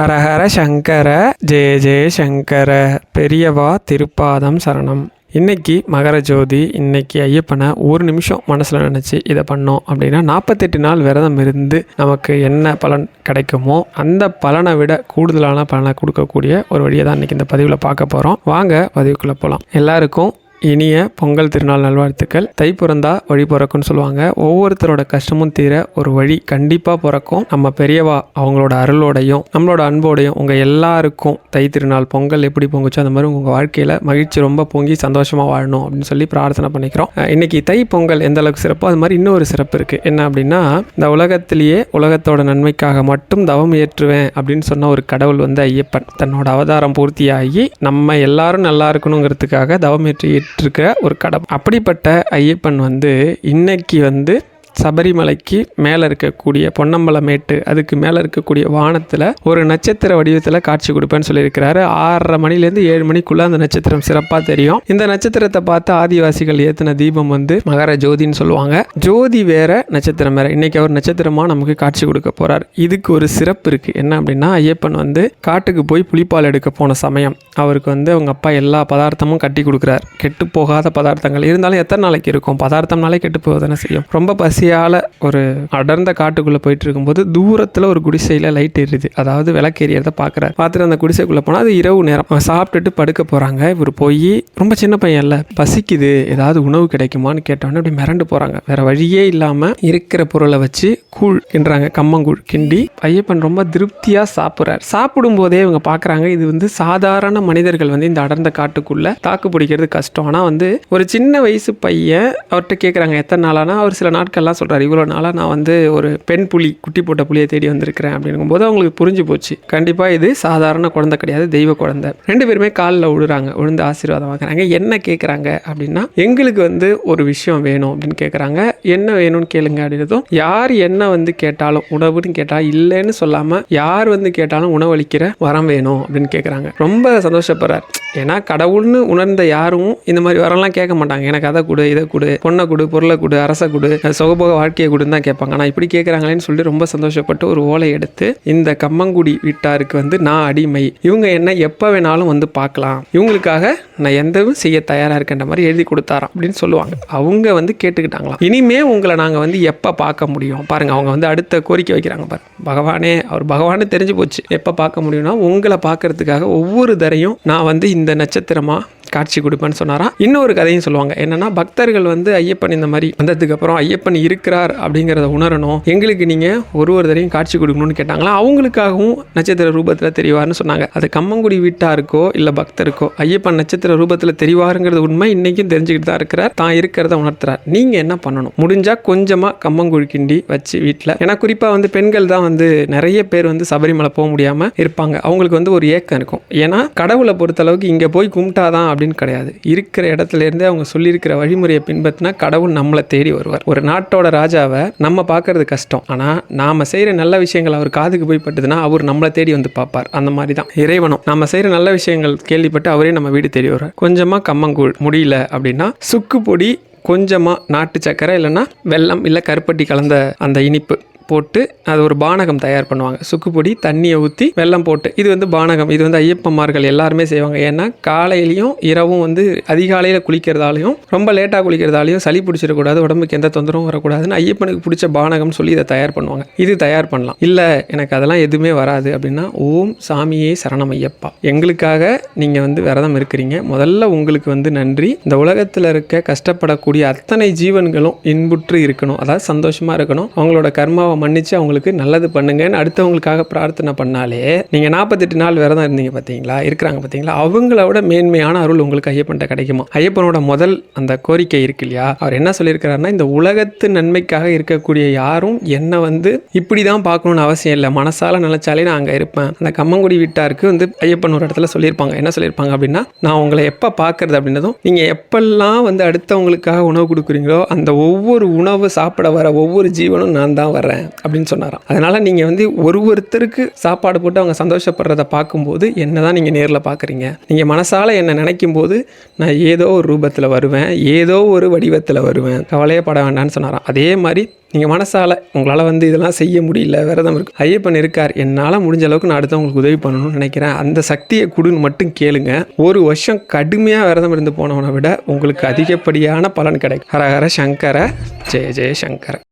ஹரஹர சங்கர ஜெய ஜெய சங்கர பெரியவா திருப்பாதம் சரணம். இன்னைக்கு மகர ஜோதி இன்னைக்கு ஐயப்பனை ஒரு நிமிஷம் மனசில் நினச்சி இதை பண்ணோம் அப்படின்னா நாற்பத்தெட்டு நாள் விரதம் இருந்து நமக்கு என்ன பலன் கிடைக்குமோ அந்த பலனை விட கூடுதலான பலனை கொடுக்கக்கூடிய ஒரு வழியை தான் இன்னைக்கு இந்த பதிவில் பார்க்க போகிறோம் வாங்க பதிவுக்குள்ளே போகலாம் எல்லாருக்கும் இனிய பொங்கல் திருநாள் நல்வாழ்த்துக்கள். தை பிறந்தா வழி பிறக்கும்னு சொல்லுவாங்க. ஒவ்வொருத்தரோட கஷ்டமும் தீர ஒரு வழி கண்டிப்பாக பிறக்கும். நம்ம பெரியவா அவங்களோட அருளோடையும் நம்மளோட அன்போடையும் உங்கள் எல்லாருக்கும் தை திருநாள் பொங்கல் எப்படி பொங்குச்சோ அந்த மாதிரி உங்கள் வாழ்க்கையில் மகிழ்ச்சி ரொம்ப பொங்கி சந்தோஷமாக வாழணும் அப்படின்னு சொல்லி பிரார்த்தனை பண்ணிக்கிறோம். இன்னைக்கு தை பொங்கல் எந்த அளவுக்கு சிறப்போ அது மாதிரி இன்னொரு சிறப்பு இருக்குது என்ன அப்படின்னா இந்த உலகத்திலேயே உலகத்தோட நன்மைக்காக மட்டும் தவம் ஏற்றுவேன் அப்படின்னு சொன்ன ஒரு கடவுள் வந்து ஐயப்பன். தன்னோட அவதாரம் பூர்த்தியாகி நம்ம எல்லாரும் நல்லா இருக்கணுங்கிறதுக்காக தவம் ஏற்றி ஏற்றிருக்கிற ஒரு கடை அப்படிப்பட்ட ஐயப்பன் வந்து இன்னைக்கு வந்து சபரிமலைக்கு மேலே இருக்கக்கூடிய பொன்னம்பலமேட்டு அதுக்கு மேலே இருக்கக்கூடிய வானத்தில் ஒரு நட்சத்திர வடிவத்தில் காட்சி கொடுப்பேன்னு சொல்லியிருக்கிறாரு. ஆறரை மணிலேருந்து ஏழு மணிக்குள்ளே அந்த நட்சத்திரம் சிறப்பாக தெரியும். இந்த நட்சத்திரத்தை பார்த்து ஆதிவாசிகள் ஏற்றின தீபம் வந்து மகர ஜோதின்னு சொல்லுவாங்க. ஜோதி வேற நட்சத்திரம் வேற. இன்னைக்கு அவர் நட்சத்திரமாக நமக்கு காட்சி கொடுக்க போகிறார் இதுக்கு ஒரு சிறப்பு இருக்குது என்ன அப்படின்னா ஐயப்பன் வந்து காட்டுக்கு போய் புளிப்பால் எடுக்க போன சமயம் அவருக்கு வந்து அவங்க அப்பா எல்லா பதார்த்தமும் கட்டி கொடுக்குறார். கெட்டு போகாத பதார்த்தங்கள். இருந்தாலும் எத்தனை நாளைக்கு இருக்கும்? பதார்த்தம்னாலே கெட்டு போவதானே செய்யும். ரொம்ப பசி பசியால் ஒரு அடர்ந்த காட்டுக்குள்ளே போயிட்டு இருக்கும்போது தூரத்தில் ஒரு குடிசையில் லைட் எரியுது அதாவது விளக்கு எரியறதை பார்க்குறாரு பார்த்துட்டு அந்த குடிசைக்குள்ளே போனால் அது இரவு நேரம். அவன் சாப்பிட்டுட்டு படுக்க போகிறாங்க இவர் போய் ரொம்ப சின்ன பையன் இல்லை. பசிக்குது. ஏதாவது உணவு கிடைக்குமான்னு கேட்டோன்னே அப்படி மிரண்டு போகிறாங்க வேறு வழியே இல்லாமல் இருக்கிற பொருளை வச்சு கூழ் கிண்டுறாங்க. கம்மங்கூழ் கிண்டி ஐயப்பன் ரொம்ப திருப்தியாக சாப்பிட்றாரு. சாப்பிடும்போதே இவங்க பார்க்குறாங்க இது வந்து சாதாரண மனிதர்கள் வந்து இந்த அடர்ந்த காட்டுக்குள்ளே தாக்கு பிடிக்கிறது கஷ்டம். ஆனால் வந்து ஒரு சின்ன வயசு பையன் அவர்கிட்ட கேட்குறாங்க எத்தனை நாளானா? அவர் சில நாட்கள்லாம் சொல்கிறார் இவ்வளோ நாளாக நான் வந்து ஒரு பெண் புலி குட்டி போட்ட புலியை தேடி வந்திருக்கிறேன் அப்படிங்கும்போது அவங்களுக்கு புரிஞ்சு போச்சு. கண்டிப்பாக இது சாதாரண குழந்தை கிடையாது தெய்வ குழந்தை. ரெண்டு பேருமே காலில் விழுறாங்க விழுந்து ஆசீர்வாதம் வாங்குறாங்க. என்ன கேட்குறாங்க அப்படின்னா எங்களுக்கு வந்து ஒரு விஷயம் வேணும் அப்படின்னு கேட்குறாங்க என்ன வேணும்னு கேளுங்க அப்படின்றதும் யார் என்ன வந்து கேட்டாலும் உணவுன்னு கேட்டால் இல்லைன்னு சொல்லாமல் யார் வந்து கேட்டாலும் உணவளிக்கிற வரம் வேணும் அப்படின்னு கேட்குறாங்க ரொம்ப சந்தோஷப்படுறார். ஏன்னா கடவுள்னு உணர்ந்த யாரும் இந்த மாதிரி வரம்லாம் கேட்க மாட்டாங்க. எனக்கு அதை கொடு இதை கொடு பொண்ணை கொடு பொருளை கொடு அரசை கொடு போக வாழ்க்கையை கொடுன்னு தான் கேட்பாங்க. ஆனால் இப்படி கேட்குறாங்களேன்னு சொல்லி ரொம்ப சந்தோஷப்பட்டு ஒரு ஓலை எடுத்து இந்த கம்மங்குடி வீட்டாருக்கு வந்து நான் அடிமை. இவங்க என்ன எப்போ வேணாலும் வந்து பார்க்கலாம். இவங்களுக்காக நான் எந்தவும் செய்ய தயாராக இருக்கேன்ற மாதிரி எழுதி கொடுத்தாராம் அப்படின்னு சொல்லுவாங்க. அவங்க வந்து கேட்டுக்கிட்டாங்களாம். இனிமே உங்களை நாங்கள் வந்து எப்போ பார்க்க முடியும்? பாருங்கள் அவங்க வந்து அடுத்த கோரிக்கை வைக்கிறாங்க பாரு. பகவானே அவர் பகவானே தெரிஞ்சு போச்சு. எப்போ பார்க்க முடியும்னா உங்களை பார்க்கறதுக்காக ஒவ்வொரு தரையும் நான் வந்து இந்த நட்சத்திரமாக காட்சி கொடுப்பேன்னு சொன்னாராம் இன்னொரு கதையும் சொல்லுவாங்க. என்னன்னா பக்தர்கள் வந்து ஐயப்பன் இந்த மாதிரி வந்ததுக்கு அப்புறம் ஐயப்பன் இருக்கிறார் அப்படிங்கிறத உணரணும். எங்களுக்கு நீங்க ஒரு ஒரு தரையும் காட்சி கொடுக்கணும்னு கேட்டாங்களா? அவங்களுக்காகவும் நட்சத்திர ரூபத்தில் தெரிவார்னு சொன்னாங்க. அது கம்மங்குடி வீட்டாருக்கோ இல்லை பக்தருக்கோ ஐயப்பன் நட்சத்திர ரூபத்தில் தெரிவாருங்கிறது உண்மை இன்னைக்கும் தெரிஞ்சுக்கிட்டு தான் இருக்கிறார். தான் இருக்கிறத உணர்த்துறார். நீங்க என்ன பண்ணணும்? முடிஞ்சா கொஞ்சமா கம்மங்குழி கிண்டி வச்சு வீட்டில் ஏன்னா குறிப்பாக வந்து பெண்கள் தான் வந்து நிறைய பேர் வந்து சபரிமலை போக முடியாம இருப்பாங்க. அவங்களுக்கு வந்து ஒரு ஏக்கம் இருக்கும். ஏன்னா கடவுளை பொறுத்தளவுக்கு இங்கே போய் கும்பிட்டாதான் அப்படின்னு கிடையாது. இருக்கிற இடத்துல இருந்தே அவங்க சொல்லியிருக்கிற வழிமுறையை பின்பற்றினா கடவுள் நம்மளை தேடி வருவார். ஒரு நாட்டோட ராஜாவை நம்ம பார்க்கறது கஷ்டம். ஆனால் நாம் செய்கிற நல்ல விஷயங்கள் அவர் காதுக்கு போய் பட்டுதுன்னா அவர் நம்மளை தேடி வந்து பார்ப்பார். அந்த மாதிரி தான் இறைவனும். நம்ம செய்கிற நல்ல விஷயங்கள் கேள்விப்பட்டு அவரே நம்ம வீடு தேடி வருவார். கொஞ்சமாக கம்மங்கூழ் முடியல அப்படின்னா சுக்கு பொடி கொஞ்சமாக நாட்டு சக்கரை இல்லைன்னா வெள்ளம் இல்லை கருப்பட்டி கலந்த அந்த இனிப்பு. போட்டு அது ஒரு பானகம் தயார் பண்ணுவாங்க. சுக்குப்பொடி தண்ணியை ஊற்றி வெல்லம் போட்டு. இது வந்து பானகம். இது வந்து ஐயப்பன்மார்கள் எல்லாருமே செய்வாங்க. ஏன்னா காலையிலையும் இரவும் வந்து அதிகாலையில் குளிக்கிறதாலையும் ரொம்ப லேட்டாக குளிக்கிறதாலையும் சளி பிடிச்சிடக்கூடாது உடம்புக்கு எந்த தொந்தரவும் வரக்கூடாதுன்னு ஐயப்பனுக்கு பிடிச்ச பானகம்னு சொல்லி இதை தயார் பண்ணுவாங்க. இது தயார் பண்ணலாம். இல்லை எனக்கு அதெல்லாம் எதுவுமே வராது அப்படின்னா ஓம் சாமியே சரணம் ஐயப்பா எங்களுக்காக நீங்கள் வந்து விரதம் இருக்கிறீங்க. முதல்ல உங்களுக்கு வந்து நன்றி. இந்த உலகத்தில் இருக்க கஷ்டப்படக்கூடிய அத்தனை ஜீவன்களும் இன்புற்று இருக்கணும். அதாவது சந்தோஷமாக இருக்கணும். அவங்களோட கர்மாவை மன்னித்து அவங்களுக்கு நல்லது பண்ணுங்கன்னு அடுத்தவங்களுக்காக பிரார்த்தனை பண்ணாலே நீங்கள் நாற்பத்தெட்டு நாள் விரதம் இருந்தீங்க பார்த்தீங்களா இருக்கிறாங்க பார்த்தீங்களா அவங்கள விட மேன்மையான அருள் உங்களுக்கு ஐயப்பன்ட்ட கிடைக்குமா? ஐயப்பனோட முதல் அந்த கோரிக்கை இருக்கு இல்லையா? அவர் என்ன சொல்லியிருக்கிறாருன்னா இந்த உலகத்து நன்மைக்காக இருக்கக்கூடிய யாரும் என்னை வந்து இப்படி தான் பார்க்கணும்னு அவசியம் இல்லை. மனசால நினைச்சாலே நான் அங்கே இருப்பேன். அந்த கம்மங்குடி வீட்டாருக்கு வந்து ஐயப்பன் ஒரு இடத்துல சொல்லியிருப்பாங்க. என்ன சொல்லியிருப்பாங்க அப்படின்னா நான் உங்களை எப்போ பார்க்கறது அப்படின்னதும் நீங்கள் எப்பெல்லாம் வந்து அடுத்தவங்களுக்காக உணவு கொடுக்குறீங்களோ அந்த ஒவ்வொரு உணவு சாப்பிட வர ஒவ்வொரு ஜீவனும் நான் தான் வரேன் அப்படின்னு சொன்னாராம். அதனால் நீங்கள் வந்து ஒரு ஒருத்தருக்கு சாப்பாடு போட்டு அவங்க சந்தோஷப்படுறத பார்க்கும்போது என்ன தான் நீங்கள் நேரில் பார்க்குறீங்க? நீங்கள் மனசால் என்னை நினைக்கும் போது நான் ஏதோ ஒரு ரூபத்தில் வருவேன் ஏதோ ஒரு வடிவத்தில் வருவேன் கவலையே பட வேண்டாம்னு சொன்னாராம். அதே மாதிரி நீங்கள் மனசால் உங்களால் வந்து இதெல்லாம் செய்ய முடியல விரதம் இருக்கு ஐயப்பன் இருக்கார் என்னால் முடிஞ்ச அளவுக்கு நான் அடுத்தவங்களுக்கு உதவி பண்ணணும்னு நினைக்கிறேன். அந்த சக்தியை கொடுன்னு மட்டும் கேளுங்க. ஒரு வருஷம் கடுமையாக விரதம் இருந்து போனவனை விட உங்களுக்கு அதிகப்படியான பலன் கிடைக்கும். ஹரஹர சங்கர ஜெய ஜெய சங்கர.